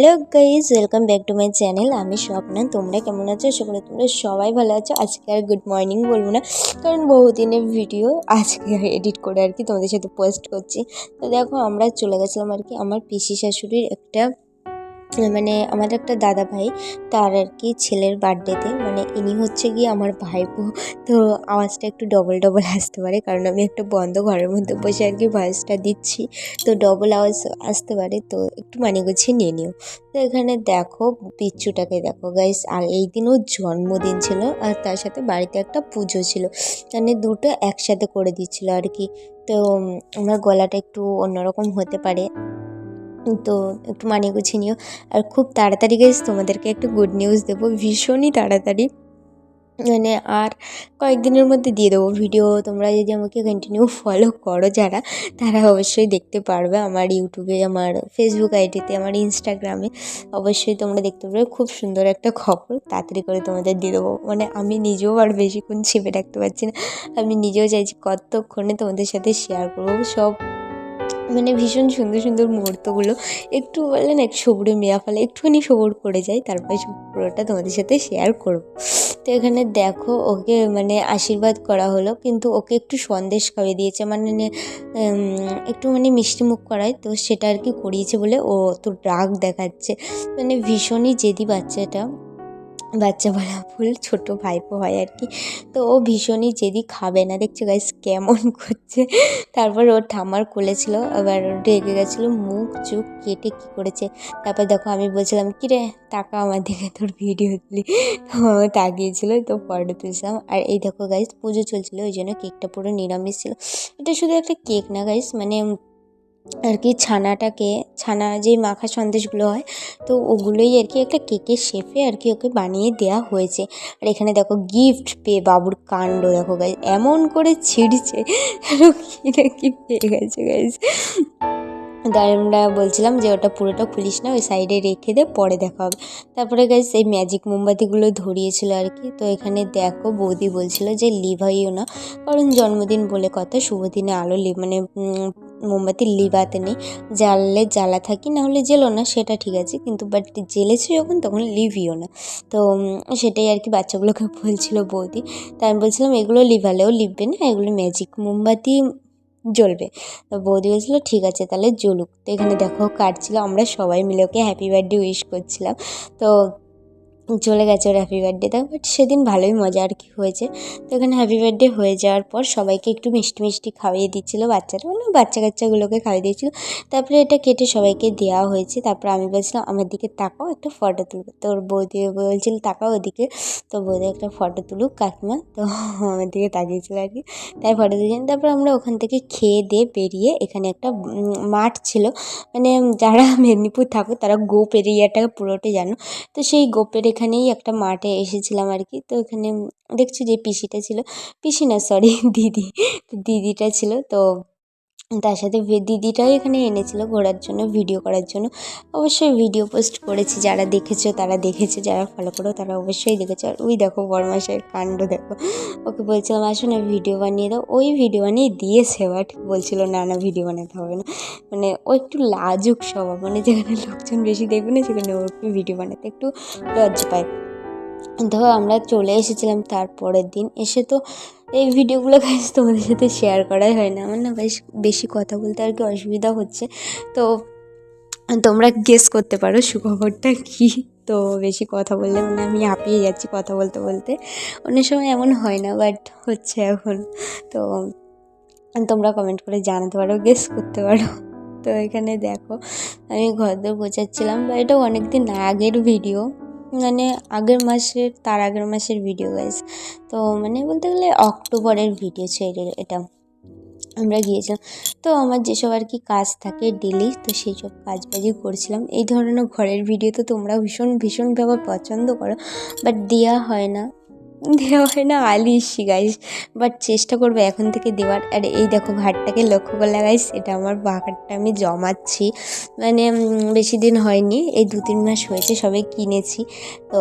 Hello guys welcome back to my channel. আমি স্বপ্না। তোমরা কেমন আছো? আশা করি তোমরা সবাই ভালো আছো। আজকে আর গুড মর্নিং বলব না, কারণ বহুদিনের ভিডিও আজকে এডিট করে আর কি তোমাদের সাথে পোস্ট করছি। তো দেখো, আমরা চলে গেছিলাম আর কি আমার পিসি শাশুড়ির একটা মানে আমার একটা দাদা ভাই, তার আর কি ছেলের বার্থডেতে মানে ইনি হচ্ছে গিয়ে আমার ভাই ভাইপো। তো আওয়াজটা একটু ডবল ডবল আসতে পারে, কারণ আমি একটা বন্ধ ঘরের মধ্যে বসে আর কি ভয়েসটা দিচ্ছি। তো ডবল আওয়াজ আসতে পারে, তো একটু মানে গুছিয়ে নিয়ে নিও। তো এখানে দেখো, পিচ্চুটাকে দেখো গাইস আর এই দিন ওর জন্মদিন ছিল, আর তার সাথে বাড়িতে একটা পুজো ছিল। মানে দুটো একসাথে করে দিচ্ছিল আর কি। তো আমার গলাটা একটু অন্যরকম হতে পারে। তো একটু মানিয়ে গুছিয়ে নিও। আর খুব তাড়াতাড়ি গেছে তোমাদেরকে একটু গুড নিউজ দেবো, ভীষণই তাড়াতাড়ি। মানে আর কয়েকদিনের মধ্যে দিয়ে দেবো ভিডিও তোমরা যদি আমাকে কন্টিনিউ ফলো করো যারা, তারা অবশ্যই দেখতে পারবে আমার ইউটিউবে আমার ফেসবুক আইডিতে আমার ইনস্টাগ্রামে অবশ্যই তোমরা দেখতে পারবে, খুব সুন্দর একটা খবর, তাড়াতাড়ি করে তোমাদের দিয়ে দেবো। মানে আমি নিজেও আর বেশিক্ষণ চেপে রাখতে পারছি না। আমি নিজেও চাইছি কতক্ষণে তোমাদের সাথে শেয়ার করব, সব মানে ভীষণ সুন্দর সুন্দর মুহূর্তগুলো। একটু বললে না একটু সবুরে মেয়া ফেলে, একটুখানি সবুর করে যায়, তারপরে পুরোটা তোমাদের সাথে শেয়ার করব। তো এখানে দেখো, ওকে মানে আশীর্বাদ করা হলো, কিন্তু ওকে একটু সন্দেশ খাইয়ে দিয়েছে মানে একটু মানে মিষ্টি মুখ করায়, তো সেটা আর কি করিয়েছে বলে ও তো রাগ দেখাচ্ছে। মানে ভীষণই জেদি বাচ্চাটা। বাচ্চা বলা ভুল, ছোটো ভাইপো হয় আর কি। তো ও ভীষণই জেদি, খাবে না। দেখছ গাইস কেমন করছে। তারপর ওর ঠাম্মার কোলে ছিল, আবার রেগে গেছিল, মুখ চুখ কেটে কী করেছে। তারপর দেখো আমি বলছিলাম কী রে টাকা আমার দিকে, তোর ভিডিও ও তাকিয়েছিল, তো ফটো তুলছিলাম। আর এই দেখো গাইস পুজো চলছিল, ওই জন্য কেকটা পুরো নিরামিষ ছিল। এটা শুধু একটা কেক না গাইস মানে আর কি ছানাটাকে, ছানা যে মাখা সন্দেশগুলো হয়, তো ওগুলোই আর কি একটা কেকের শেপে আর কি ওকে বানিয়ে দেওয়া হয়েছে। আর এখানে দেখো গিফট পেয়ে বাবুর কাণ্ড, দেখো গাইজ এমন করে ছিঁড়ছে। কি পেয়ে গেছে গাইজ তাই আমরা বলছিলাম যে ওটা পুরোটা খুলিস না, ওই সাইডে রেখে দে, পরে দেখা হবে। তারপরে গাইজ এই ম্যাজিক মোমবাতিগুলো ধরিয়েছিল আর কি। তো এখানে দেখো বৌদি বলছিল যে লিভাইও না, কারণ জন্মদিন বলে কথা শুভ দিনে আলো মানে উম, মোমবাতি লিভাতে নেই। জ্বাললে জ্বালা থাকি না হলে জেলো না সেটা ঠিক আছে। কিন্তু বাট জেলেছে যখন তখন লিভিও না। তো সেটাই আর কি বাচ্চাগুলোকে বলছিল বৌদি। তাই আমি বলছিলাম এগুলো লিভালেও লিভবে না এগুলো ম্যাজিক মোমবাতি জ্বলবে। তো বৌদি বলছিলো ঠিক আছে তাহলে জ্বলুক। তো এখানে দেখো কাটছিল আমরা সবাই মিলে ওকে হ্যাপি বার্থডে উইশ করছিলাম। তো চলে গেছে ওর হ্যাপি বার্থডেটা বাট সেদিন ভালোই মজা আর কি হয়েছে। তো এখানে হ্যাপি বার্থডে হয়ে যাওয়ার পর সবাইকে একটু মিষ্টি মিষ্টি খাইয়ে দিচ্ছিল বাচ্চারা মানে বাচ্চা কাচ্চাগুলোকে খাইয়ে দিয়েছিলো। তারপরে এটা কেটে সবাইকে দেওয়া হয়েছে। তারপর আমি বলছিলাম, আমার দিকে তাকাও, একটা ফটো তুলবো। তো ওর বৌদি বলছিল, তাকাও ওদিকে। তো বৌদি একটা ফটো তুলুক, কাকিমা। তো আমার দিকে তাকিয়েছিল আর কি। তাই ফটো তুলছিলাম তারপর আমরা ওখান থেকে খেয়ে দিয়ে বেরিয়ে এখানে একটা মাঠ ছিল। মানে যারা মেদিনীপুর থাকো, তারা গোপ এরিয়াটাকে পুরোটাই জানো। তো সেই গোপের এখানেই একটা মাঠে এসেছিলাম আর কি। তো এখানে দেখছি যে পিসিটা ছিল। পিসি না সরি দিদি। দিদিটা ছিল। তো তার সাথে দিদিটাও এখানে এনেছিল ঘোরার জন্য ভিডিও করার জন্য। অবশ্যই ভিডিও পোস্ট করেছি, যারা দেখেছ তারা দেখেছে, যারা ফলো করো তারা অবশ্যই দেখেছে। আর ওই দেখো বরমাসের কাণ্ড দেখো। ওকে বলছিলাম আসো না ভিডিও বানিয়ে দাও। ওই ভিডিও বানিয়ে দিয়েছে বাট বলছিল, না না ভিডিও বানাতে হবে না। মানে ও একটু লাজুক স্বভাব মানে যেখানে লোকজন বেশি দেখবে না, সেখানে ও ভিডিও বানাতে একটু লজ্জা পায়। তো আমরা চলে এসেছিলাম তার পরের দিন, এসে তো এই ভিডিওগুলো গাইজ তোমাদের সাথে শেয়ার করাই হয় না। আমার না বেশ বেশি কথা বলতে আর কি অসুবিধা হচ্ছে। তো তোমরা গেস করতে পারো সুখবরটা কী। তো বেশি কথা বললে মানে আমি হাঁপিয়ে যাচ্ছি কথা বলতে বলতে। অনেক সময় এমন হয় না বাট হচ্ছে এখন। তো তোমরা কমেন্ট করে জানাতে পারো গেস করতে পারো। তো এখানে দেখো, আমি ঘর দর গোছাচ্ছিলাম বা এটা অনেক দিন আগের ভিডিও মানে আগের মাসের, তার আগের মাসের ভিডিও গাইজ তো মানে বলতে গেলে অক্টোবরের ভিডিও ছেড়ে এটা। আমরা গিয়েছিলাম। তো আমার যেসব আর কি কাজ থাকে ডেলি তো সেই সব কাজ বাজি করছিলাম। এই ধরনের ঘরের ভিডিও তো তোমরা ভীষণ ভীষণভাবে পছন্দ করো বাট দেওয়া হয় না। দেওয়া হয় না, আলিসি গাইস বাট চেষ্টা করব এখন থেকে দেওয়ার। আর এই দেখো ঘাটটাকে লক্ষ্য করলে গাইস এটা আমার বাঘারটা আমি জমাচ্ছি। মানে বেশি দিন হয়নি। এই দু তিন মাস হয়েছে, সবে কিনেছি। তো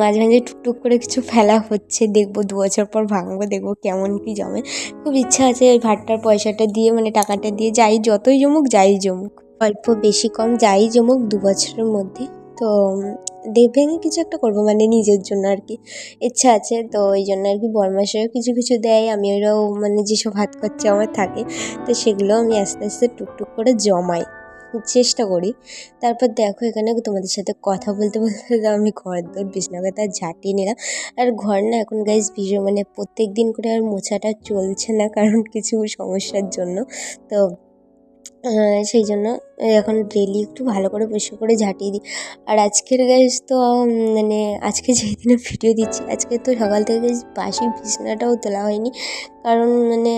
মাঝে মাঝে টুকটুক করে কিছু ফেলা হচ্ছে। দেখব দু বছর পর ভাঙবো, দেখব কেমন কি জমে। খুব ইচ্ছা আছে ওই ভাতটার পয়সাটা দিয়ে মানে টাকাটা দিয়ে যাই যতই জমুক, যাই জমুক। অল্প বেশি কম যাই জমুক দু বছরের মধ্যে। তো দেব ভেঙে কিছু একটা করব মানে নিজের জন্য আর কি। ইচ্ছা আছে, তো ওই জন্য আর কি বরমাসেরও কিছু কিছু দেয় আমি ওরাও মানে যেসব হাত খরচা আমার থাকে, তো সেগুলো আমি আস্তে আস্তে টুকটুক করে জমাই, চেষ্টা করি। তারপর দেখো এখানে তোমাদের সাথে কথা বলতে বলতে আমি ঘর দর বিছনাপাতা ঝাঁটিয়ে নিলাম আর ঘর না এখন গাইজ ভীষণ মানে প্রত্যেক দিন করে আর মোছাটা চলছে না, কারণ কিছু সমস্যার জন্য, তো সেই জন্য এখন ডেলি একটু ভালো করে পরিষ্কার করে ঝাঁটিয়ে দিই। আর আজকের গ্যাস তো মানে আজকে যেই দিনে ভিডিও দিচ্ছি, আজকে তো সকাল থেকে বাসি বিছনাটাও তোলা হয়নি। কারণ মানে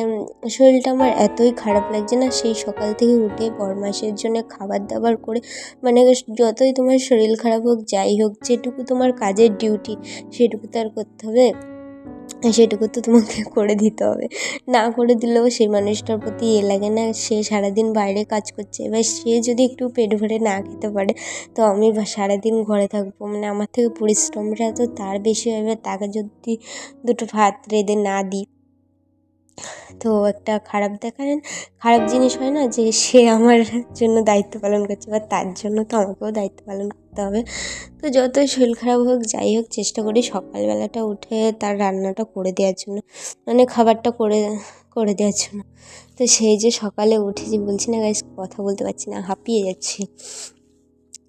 শরীরটা আমার এতই খারাপ লাগছে না, সেই সকাল থেকে উঠে বরমাসের জন্য খাবার দাবার করে মানে যতই তোমার শরীর খারাপ হোক, যাই হোক, যেটুকু তোমার কাজের ডিউটি সেটুকু তো আর করতে হবে। সেটুকু তো তোমাকে করে দিতে হবে। না করে দিলেও সেই মানুষটার প্রতি এ লাগে না, সে সারাদিন বাইরে কাজ করছে। এবার সে যদি একটু পেট ভরে না খেতে পারে, তো আমি সারাদিন ঘরে থাকব। মানে আমার থেকে পরিশ্রমটা তো তার বেশি হবে, তাকে যদি দুটো ভাত রেঁধে না দিই। তো একটা খারাপ দেখালেন খারাপ জিনিস হয় না যে সে আমার জন্য দায়িত্ব পালন করছে বা তার জন্য তো আমাকেও দায়িত্ব পালন করতে হবে। তো যতই শরীর খারাপ হোক, যাই হোক, চেষ্টা করি সকালবেলাটা উঠে তার রান্নাটা করে দেওয়ার জন্য মানে খাবারটা করে করে দেওয়ার জন্য। তো সেই যে সকালে উঠে যে বলছি না কথা বলতে পারছি না, হাঁপিয়ে যাচ্ছি।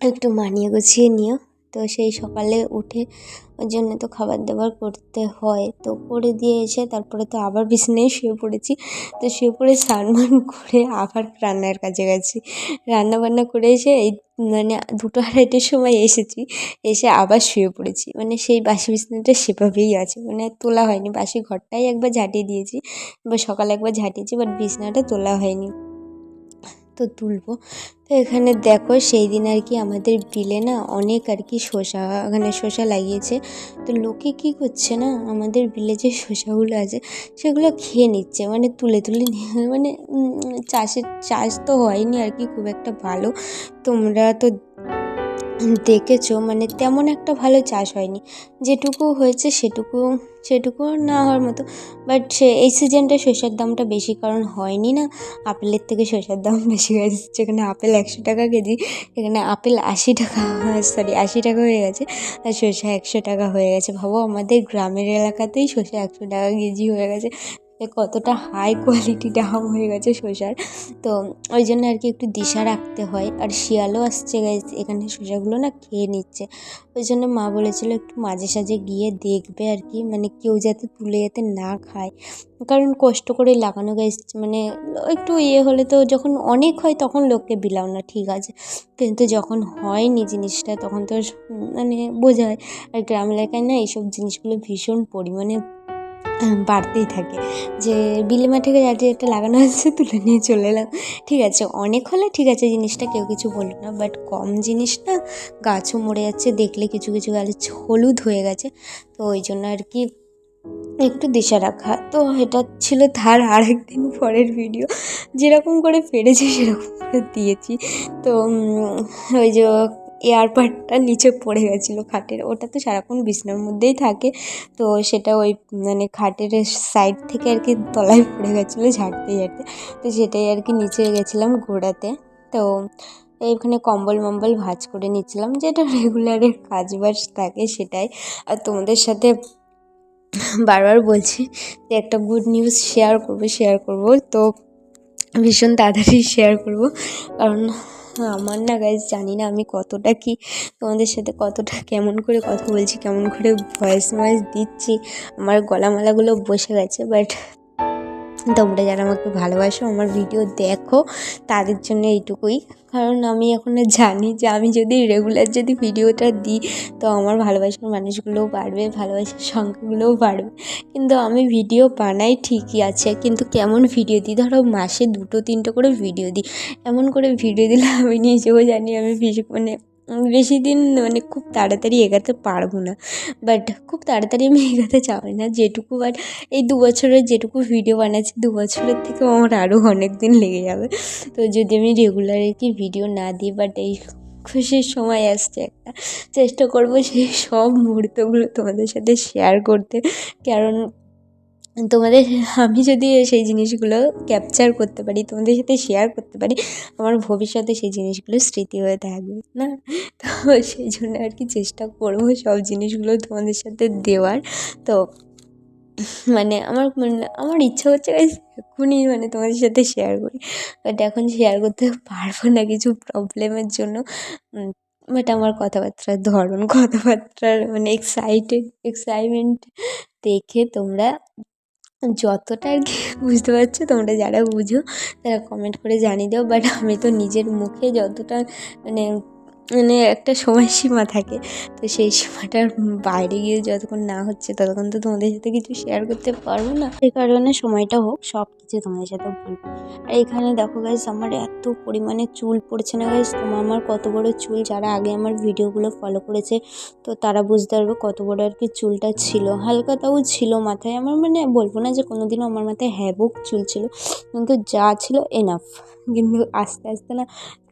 একটু মানিয়ে গুছিয়ে নিও। তো সেই সকালে উঠে ওর জন্য তো খাবার দাবার করতে হয়। তো করে দিয়ে এসে তারপরে তো আবার বিছানায় শুয়ে পড়েছি। তো শুয়ে পড়ে স্নান করে আবার রান্নার কাজে গেছি। রান্না বান্না করে এসে এই মানে দুটো আড়াইটের সময় এসেছি। এসে আবার শুয়ে পড়েছি। মানে সেই বাসি বিছানাটা সেভাবেই আছে। মানে তোলা হয়নি। বাসি ঘরটাই একবার ঝাঁটিয়ে দিয়েছি। বা সকালে একবার ঝাঁটিয়েছি বাট বিছানাটা তোলা হয়নি। তো তুলবো। তো এখানে দেখো সেই দিন আর কি আমাদের বিলে না অনেক আর কি শসা মানে শসা লাগিয়েছে। তো লোকে কি করছে না, আমাদের বিলে যে শসাগুলো আছে, সেগুলো খেয়ে নিচ্ছে মানে তুলে তুলে নিয়ে মানে চাষের, চাষ তো হয়নি আর কি, খুব একটা ভালো। তোমরা তো দেখেছ মানে তেমন একটা ভালো চাষ হয়নি। যেটুকু হয়েছে সেটুকু সেটুকু না হওয়ার মতো বাট সে, এই সিজনটা শসার দামটা বেশি কারণ হয়নি না। আপেলের থেকে শসার দাম বেশি হয়ে যাচ্ছে, যেখানে আপেল একশো টাকা কেজি, এখানে আপেল আশি টাকা সরি আশি টাকা হয়ে গেছে, আর শসা একশো টাকা হয়ে গেছে। ভাবো আমাদের গ্রামের এলাকাতেই শসা একশো টাকা কেজি হয়ে গেছে। কতটা হাই কোয়ালিটি দাম হয়ে গেছে শসার। তো ওই জন্য আর কি একটু দিশা রাখতে হয়। আর শিয়ালও আসছে গাইজ এখানে শসাগুলো না খেয়ে নিচ্ছে। ওই জন্য মা বলেছিল একটু মাঝে সাঝে গিয়ে দেখবে আর কি মানে কেউ যাতে তুলে যাতে না খায়। কারণ কষ্ট করে লাগানো গাছ মানে একটু ইয়ে হলে তো যখন অনেক হয় তখন লোককে বিলাও না, ঠিক আছে? কিন্তু যখন হয়নি জিনিসটা তখন তো মানে বোঝায়। আর গ্রাম এলাকায় না এইসব জিনিসগুলো ভীষণ পরিমাণে বাড়তেই থাকে। যে বিলে মাঠে যাতে একটা লাগানো আছে, তুলে নিয়ে চলে এলাম। ঠিক আছে, অনেক হলে ঠিক আছে জিনিসটা, কেউ কিছু বলল না। বাট কম জিনিস না, গাছও মরে যাচ্ছে, দেখলে কিছু কিছু গাছ হলুদ হয়ে গেছে। তো ওই জন্য আর কি একটু দিশা রাখা। তো এটা ছিল তার আরেক দিন পরের ভিডিও যেরকম করে পেরেছি, সেরকম করে দিয়েছি। তো ওই যে এয়ারপাডটা নিচে পড়ে গেছিল খাটের, ওটা তো সারাক্ষণ বিছনার মধ্যেই থাকে। তো সেটা ওই মানে খাটের সাইড থেকে আর কি তলায় পড়ে গেছিল ঝাড়তে ঝাড়তে তো সেটাই আর কি নিচে গেছিলাম ঘোরাতে। তো এইখানে কম্বল মম্বল ভাঁজ করে নিচ্ছিলাম, যেটা রেগুলারের কাজ বাজ থাকে সেটাই। আর তোমাদের সাথে বারবার বলছি যে একটা গুড নিউজ শেয়ার করব শেয়ার করব। তো ভীষণ তাড়াতাড়ি শেয়ার করব, কারণ আমার না গাইজ জানি না আমি কতটা কি তোমাদের সাথে কতটা কেমন করে কথা বলছি, কেমন করে ভয়েস ভয়েস দিচ্ছি, আমার গলামালাগুলো বসে গেছে বাট তোমরা যারা আমাকে ভালোবাসো, আমার ভিডিও দেখো, তাদের জন্য এইটুকুই। কারণ আমি এখন জানি যে আমি যদি রেগুলার যদি ভিডিওটা দিই, তো আমার ভালোবাসার মানুষগুলোও বাড়বে, ভালোবাসার সংখ্যাগুলোও বাড়বে। কিন্তু আমি ভিডিও বানাই ঠিকই আছে, কিন্তু কেমন ভিডিও দিই? ধরো মাসে দুটো, তিনটে করে ভিডিও দিই। এমন করে ভিডিও দিলে আমি নিজেও জানি আমি মানে বেশি দিন মানে খুব তাড়াতাড়ি এগাতে পারব না। বাট খুব তাড়াতাড়ি আমি এগাতে চাই না। যেটুকু বাট এই দু বছরের যেটুকু ভিডিও বানাচ্ছি, দু বছরের থেকেও আমার আরও অনেক দিন লেগে যাবে। তো যদি আমি রেগুলার কি ভিডিও না দিই বাট এই খুশির সময় আসছে একটা, চেষ্টা করব সেই সব মুহূর্তগুলো তোমাদের সাথে শেয়ার করতে। কারণ তোমাদের, আমি যদি সেই জিনিসগুলো ক্যাপচার করতে পারি, তোমাদের সাথে শেয়ার করতে পারি, আমার ভবিষ্যতে সেই জিনিসগুলো স্মৃতি হয়ে থাকবে, না? তো সেই জন্য আর কি চেষ্টা করব সব জিনিসগুলো তোমাদের সাথে দেওয়ার। তো মানে আমার মানে আমার ইচ্ছা হচ্ছে এক্ষুনি মানে তোমাদের সাথে শেয়ার করি। বাট এখন শেয়ার করতে পারব না কিছু প্রবলেমের জন্য। বাট আমার কথাবার্তার ধরন, কথাবার্তার মানে এক্সাইটেড এক্সাইটমেন্ট দেখে তোমরা যতটা আর কি বুঝতে পারছ, তোমরা যারা বুঝো তারা কমেন্ট করে জানিয়ে দাও। বাট আমি তো নিজের মুখে যতটা মানে মানে একটা সময়সীমা থাকে। তো সেই সীমাটার বাইরে গিয়ে যতক্ষণ না হচ্ছে ততক্ষণ তো তোমাদের সাথে কিছু শেয়ার করতে পারব না। সেই কারণে সময়টা হোক সব কিছু তোমাদের সাথে বলব। আর এখানে দেখো গাইজ আমার এত পরিমাণে চুল পড়ছে না গাইজ তোমার আমার কত বড় চুল যারা আগে আমার ভিডিওগুলো ফলো করেছে, তো তারা বুঝতে পারবে কত বড় আর কি চুলটা ছিল। হালকা তাও ছিল মাথায়, আমার মানে বলব না যে কোনো দিনও আমার মাথায় হ্যাবুক চুল ছিল, কিন্তু যা ছিল এনাফ কিন্তু আস্তে আস্তে না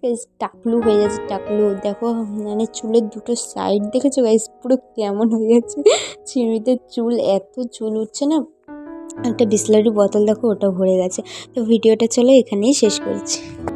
গাইস টাকলু হয়ে যাচ্ছে, টাকলু। দেখো মানে চুলের দুটো সাইড দেখেছ? গাইস পুরো কেমন হয়ে গেছে। চিমিতে চুল, এত চুল উঠছে না। একটা বিসলারি বোতল দেখো, ওটা ভরে গেছে। তো ভিডিওটা চলো এখানেই শেষ করছি।